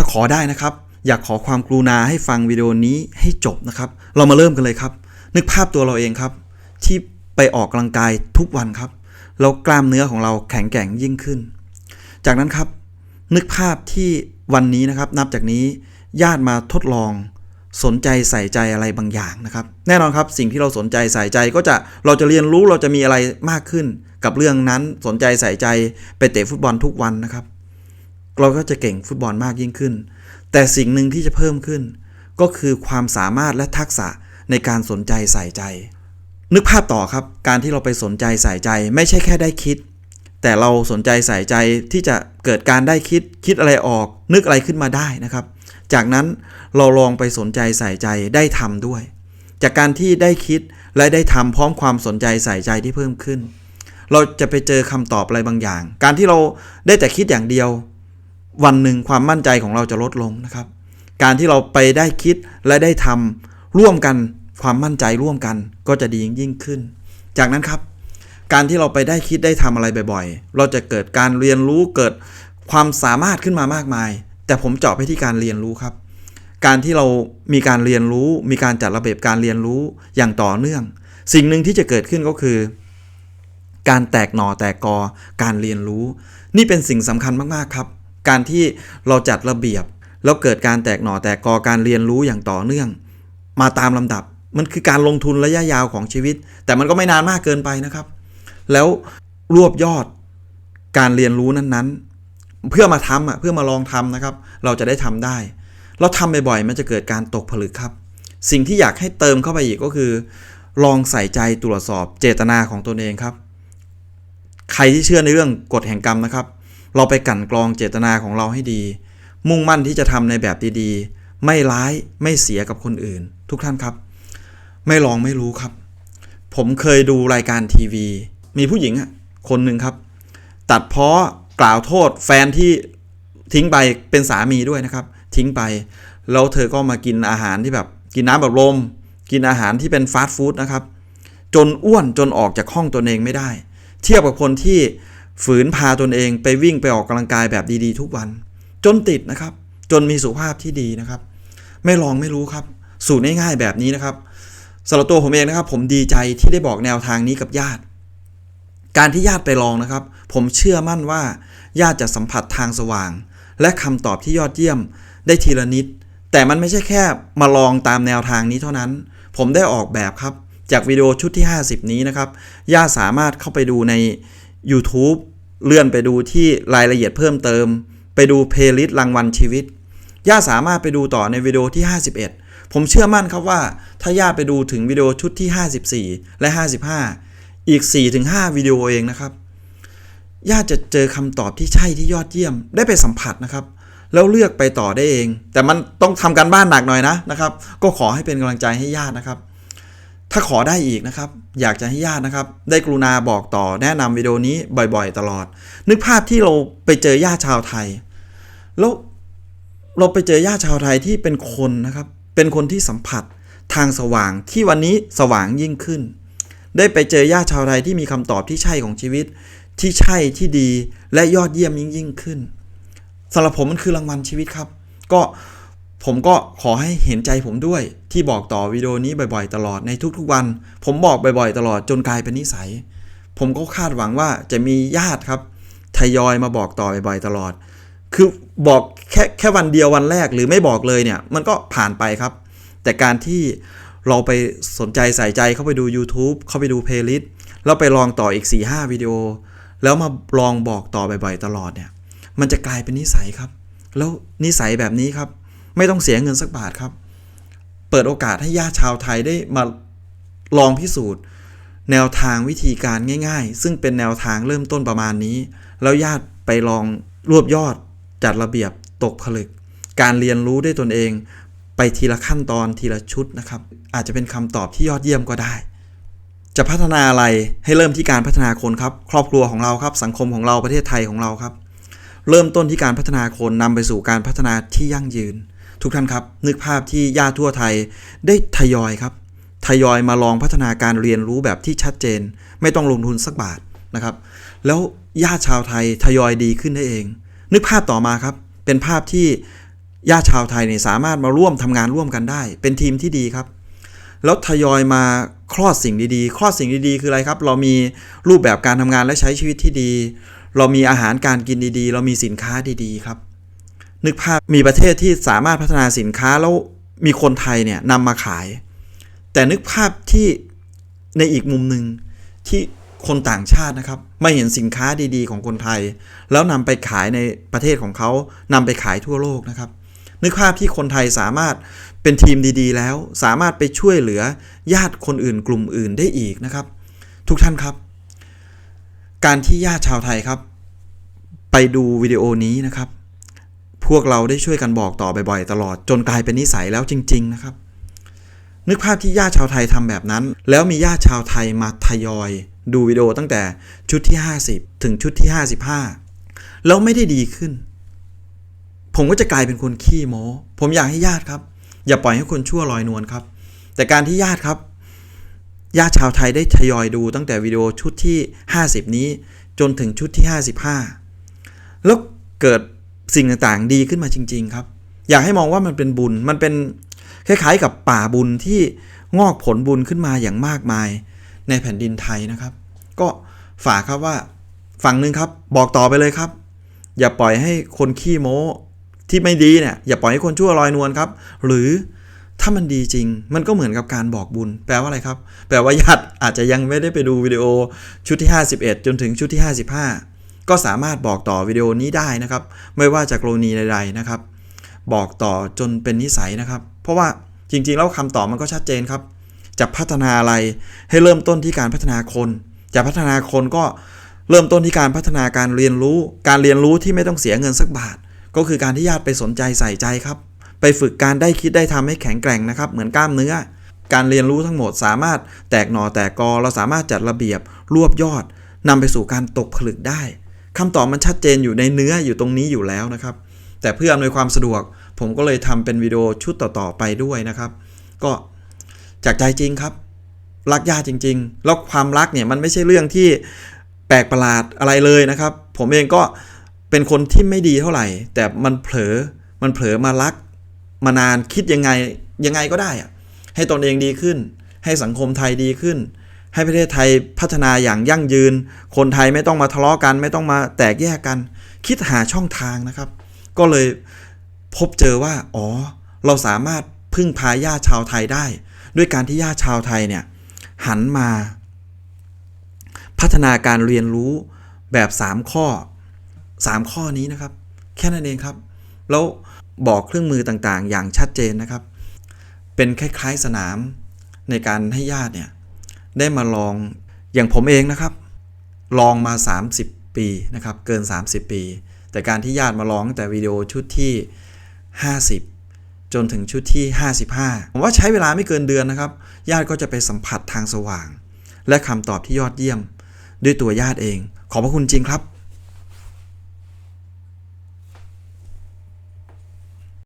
ถ้าขอได้นะครับ อยากขอความกรุณาให้ฟังวิดีโอนี้ให้จบนะครับ เรามาเริ่มกันเลยครับ นึกภาพตัวเราเองครับ ที่ไปออกกำลังกายทุกวันครับแล้วกล้ามเนื้อของเราแข็งแกร่งยิ่งขึ้น จากนั้นครับ นึกภาพที่วันนี้นะครับ นับจากนี้ญาติมาทดลองสนใจใส่ใจอะไรบางอย่างนะครับ แน่นอนครับสิ่งที่เราสนใจใส่ใจก็จะเราจะเรียนรู้เราจะมีอะไรมากขึ้น กับเรื่องนั้นสนใจใส่ใจไปเตะฟุตบอลทุกวันนะครับ เราก็จะเก่งฟุตบอลมากยิ่งขึ้น แต่สิ่งหนึ่งที่จะเพิ่มขึ้น ก็คือความสามารถและทักษะในการสนใจใส่ใจ นึกภาพต่อครับ การที่เราไปสนใจใส่ใจ ไม่ใช่แค่ได้คิด แต่เราสนใจใส่ใจที่จะเกิดการได้คิด คิดอะไรออก นึกอะไรขึ้นมาได้นะครับ จากนั้นเราลองไปสนใจใส่ใจได้ทำด้วย จากการที่ได้คิดและได้ทำพร้อมความสนใจใส่ใจที่เพิ่มขึ้น เราจะไปเจอคำตอบอะไรบางอย่าง การที่เราได้แต่คิดอย่างเดียว วันหนึ่งความมั่นใจของเราจะลดลงนะครับ การที่เราไปได้คิดและได้ทำร่วมกันความมั่นใจร่วมกันก็จะดียิ่งขึ้น จากนั้นครับ การที่เราไปได้คิดได้ทำอะไรบ่อยๆ เราจะเกิดการเรียนรู้เกิดความสามารถขึ้นมามากมาย แต่ผมเจาะไปที่การเรียนรู้ครับ การที่เรามีการเรียนรู้ มีการจัดระเบียบการเรียนรู้อย่างต่อเนื่อง สิ่งหนึ่งที่จะเกิดขึ้นก็คือ การแตกหน่อแตกกอ การเรียนรู้ นี่เป็นสิ่งสำคัญมากๆครับ การที่เราจัดระเบียบ แล้วเกิดการแตกหน่อแตกกอการเรียนรู้อย่างต่อเนื่อง มาตามลำดับมันคือการลงทุนระยะยาวของชีวิต แต่มันก็ไม่นานมากเกินไปนะครับ แล้วรวบยอดการเรียนรู้นั้นๆ เพื่อมาทำอะเพื่อมาลองทำนะครับ เราจะได้ทำได้ เราทำบ่อยๆมันจะเกิดการตกผลึกครับ สิ่งที่อยากให้เติมเข้าไปอีกก็คือ ลองใส่ใจตรวจสอบเจตนาของตนเองครับ ใครที่เชื่อในเรื่องกฎแห่งกรรมนะครับ เราไปกั่นกรองเจตนาของเราให้ดี มุ่งมั่นที่จะทำในแบบดีๆ ไม่ร้ายไม่เสียกับคนอื่น ทุกท่านครับ ไม่ลองไม่รู้ครับ ผมเคยดูรายการทีวี มีผู้หญิงคนหนึ่งครับ ตัดเพ้อกล่าวโทษแฟนที่ทิ้งไปเป็นสามีด้วยนะครับ ทิ้งไป แล้วเธอก็มากินอาหารที่แบบ กินน้ำแบบลม กินอาหารที่เป็นฟาสต์ฟู้ดนะครับ จนอ้วนจนออกจากห้องตนเองไม่ได้ เทียบกับคนที่ ฝืนพาตนเองไปวิ่งไปออกกำลังกายแบบดีๆ ทุกวัน จนติดนะครับ จนมีสุขภาพที่ดีนะครับ ไม่ลองไม่รู้ครับ สูตรง่ายๆแบบนี้นะครับสำหรับตัวผมเองนะครับ ผมดีใจที่ได้บอกแนวทางนี้กับญาติ การที่ญาติไปลองนะครับ ผมเชื่อมั่นว่า ญาติจะสัมผัสทางสว่าง และคำตอบที่ยอดเยี่ยม ได้ทีละนิด แต่มันไม่ใช่แค่มาลองตามแนวทางนี้เท่านั้น ผมได้ออกแบบครับ จากวิดีโอชุดที่ 50 นี้นะครับญาติสามารถเข้าไปดูใน YouTube เลื่อนไปดูที่รายละเอียดเพิ่มเติม ไปดูเพลย์ลิสต์รางวัลชีวิตญาติสามารถไปดูต่อในวิดีโอที่ 51 ผมเชื่อมั่นครับว่า ถ้าญาติไปดูถึงวิดีโอชุดที่ 54 และ 55 อีก 4-5 วิดีโอเองนะครับญาติจะเจอคำตอบที่ใช่ที่ยอดเยี่ยม ได้ไปสัมผัสนะครับ แล้วเลือกไปต่อได้เอง แต่มันต้องทำการบ้านหนักหน่อยนะนะครับ ก็ขอให้เป็นกำลังใจให้ญาตินะครับ ถ้าขอได้อีกนะครับ อยากจะให้ญาตินะครับ ได้กรุณาบอกต่อแนะนำวิดีโอนี้บ่อยๆ ตลอด นึกภาพที่เราไปเจอญาติชาวไทย แล้วเราไปเจอญาติชาวไทยที่เป็นคนนะครับ เป็นคนที่สัมผัสทางสว่างที่วันนี้สว่างยิ่งขึ้น ได้ไปเจอญาติชาวไทยที่มีคำตอบที่ใช่ของชีวิต ที่ใช่ที่ดีและยอดเยี่ยมยิ่งยิ่งขึ้นสำหรับผมมันคือรางวัลชีวิตครับ ก็ ผมก็ขอให้เห็นใจผมด้วย ที่บอกต่อวิดีโอนี้บ่อยๆ ตลอดในทุกๆวัน ผมบอกบ่อยๆ ตลอดจนกลายเป็นนิสัย ผมก็คาดหวังว่าจะมีญาติครับทยอยมาบอกต่อบ่อยๆ ตลอด คือบอกแค่แค่วันเดียววันแรกหรือไม่บอกเลยเนี่ย มันก็ผ่านไปครับ แต่การที่เราไปสนใจใส่ใจเข้าไปดู YouTube เข้าไปดูเพลย์ลิสต์แล้วไปลองต่ออีก 4-5วิดีโอ แล้วมาลองบอกต่อบ่อยๆ ตลอดเนี่ย มันจะกลายเป็นนิสัยครับ แล้วนิสัยแบบนี้ครับ ไม่ต้องเสียเงินสักบาทครับ เปิดโอกาสให้ญาติชาวไทยได้มาลองพิสูจน์ แนวทางวิธีการง่าย ๆ ซึ่งเป็นแนวทางเริ่มต้นประมาณนี้ แล้วญาติไปลองรวบยอด จัดระเบียบตกผลึก การเรียนรู้ด้วยตนเอง ไปทีละขั้นตอนทีละชุดนะครับ อาจจะเป็นคำตอบที่ยอดเยี่ยมก็ได้จะพัฒนาอะไรให้เริ่มที่การพัฒนาคนครับ ครอบครัวของเราครับ สังคมของเราประเทศไทยของเราครับ เริ่มต้นที่การพัฒนาคนนำไปสู่การพัฒนาที่ยั่งยืน ทุกท่านครับ นึกภาพที่ญาติทั่วไทยได้ทยอยครับ ทยอยมาลองพัฒนาการเรียนรู้แบบที่ชัดเจน ไม่ต้องลงทุนสักบาทนะครับ แล้วญาติชาวไทยทยอยดีขึ้นได้เอง นึกภาพต่อมาครับ เป็นภาพที่ญาติชาวไทยเนี่ยสามารถมาร่วมทำงานร่วมกันได้ เป็นทีมที่ดีครับ แล้วทยอยมาคลอดสิ่งดีๆ คลอดสิ่งดีๆ คืออะไรครับ เรามีรูปแบบการทำงานและใช้ชีวิตที่ดี เรามีอาหารการกินดีๆ เรามีสินค้าดีๆ ครับ นึกภาพมีประเทศที่สามารถพัฒนาสินค้าแล้วมีคนไทยเนี่ยนำมาขาย แต่นึกภาพที่ในอีกมุมหนึ่งที่คนต่างชาตินะครับไม่เห็นสินค้าดีๆ ของคนไทย แล้วนำไปขายในประเทศของเขานำไปขายทั่วโลกนะครับ นึกภาพที่คนไทยสามารถเป็นทีมดีๆ แล้วสามารถไปช่วยเหลือญาติคนอื่นกลุ่มอื่นได้อีกนะครับ ทุกท่านครับ การที่ญาติชาวไทยครับ ไปดูวิดีโอนี้นะครับ พวกเราได้ช่วยกันบอกต่อบ่อยๆตลอด จนกลายเป็นนิสัยแล้วจริง ๆ นะครับ นึกภาพที่ญาติชาวไทยทำแบบนั้น แล้วมีญาติชาวไทยมาทยอย ดูวิดีโอตั้งแต่ชุดที่ 50 ถึงชุดที่ 55 แล้วไม่ได้ดีขึ้น ผมก็จะกลายเป็นคนขี้โม้ ผมอยากให้ญาติครับ อย่าปล่อยให้คนชั่วลอยนวลครับ แต่การที่ญาติครับญาติชาวไทยได้ทยอยดูตั้งแต่วิดีโอชุดที่ 50 นี้จนถึงชุดที่ 55 แล้วเกิด สิ่งต่างๆ ดีขึ้นมาจริง ๆ ครับ อยากให้มองว่ามันเป็นบุญมันเป็นคล้ายๆ กับป่าบุญที่งอกผลบุญขึ้นมาอย่างมากมาย ในแผ่นดินไทยนะครับ ก็ฝากครับว่าฝั่งหนึ่งครับ บอกต่อไปเลยครับ อย่าปล่อยให้คนขี้โม้ที่ไม่ดีเนี่ยอย่าปล่อยให้คนชั่วลอยนวลครับ หรือถ้ามันดีจริง มันก็เหมือนกับการบอกบุญ แปลว่าอะไรครับ แปลว่าญาติอาจจะยังไม่ได้ไปดูวิดีโอชุดที่ 51 จนถึงชุดที่ 55 ก็สามารถบอกต่อวิดีโอนี้ได้นะครับ ไม่ว่าจากกรณีใดๆนะครับ บอกต่อจนเป็นนิสัยนะครับ เพราะว่าจริงๆ แล้วคำตอบมันก็ชัดเจนครับ จะพัฒนาอะไรให้เริ่มต้นที่การพัฒนาคน จะพัฒนาคนก็เริ่มต้นที่การพัฒนาการเรียนรู้ การเรียนรู้ที่ไม่ต้องเสียเงินสักบาท ก็คือการที่ญาติไปสนใจใส่ใจครับ ไปฝึกการได้คิดได้ทำให้แข็งแกร่งนะครับ เหมือนกล้ามเนื้อ การเรียนรู้ทั้งหมดสามารถแตกหน่อแตกกอ เราสามารถจัดระเบียบรวบยอดนำไปสู่การตกผลึกได้ คำตอบมันชัดเจนอยู่ในเนื้ออยู่ตรงนี้อยู่แล้วนะครับ แต่เพื่ออำนวยความสะดวก ผมก็เลยทำเป็นวิดีโอชุดต่อๆไปด้วยนะครับ ก็จากใจจริงครับ รักญาติจริง ๆ แล้วความรักเนี่ยมันไม่ใช่เรื่องที่แปลกประหลาดอะไรเลยนะครับ ผมเองก็เป็นคนที่ไม่ดีเท่าไหร่ แต่มันเผลอมันเผลอมารัก มานานคิดยังไงยังไงก็ได้อะให้ตนเองดีขึ้น ให้สังคมไทยดีขึ้น ให้ประเทศไทยพัฒนาอย่างยั่งยืน คนไทยไม่ต้องมาทะเลาะกัน ไม่ต้องมาแตกแยกกัน คิดหาช่องทางนะครับ ก็เลยพบเจอว่า อ๋อ เราสามารถพึ่งพาญาติชาวไทยได้ ด้วยการที่ญาติชาวไทยเนี่ยหันมา พัฒนาการเรียนรู้แบบ 3 ข้อ 3 ข้อนี้นะครับ แค่นั้นเองครับ แล้วบอกเครื่องมือต่างๆ อย่างชัดเจนนะครับ เป็นคล้ายๆสนามในการให้ญาติเนี่ย ได้มาลองอย่างผมเองนะครับ ลองมา 30 ปีนะครับ เกิน 30 ปี แต่การที่ญาติมาลองแต่วิดีโอชุดที่ 50 จนถึงชุดที่ 55 ผมว่าใช้เวลาไม่เกินเดือนนะครับ ญาติก็จะไปสัมผัสทางสว่าง และคำตอบที่ยอดเยี่ยม ด้วยตัวญาติเอง ขอบพระคุณจริงครับ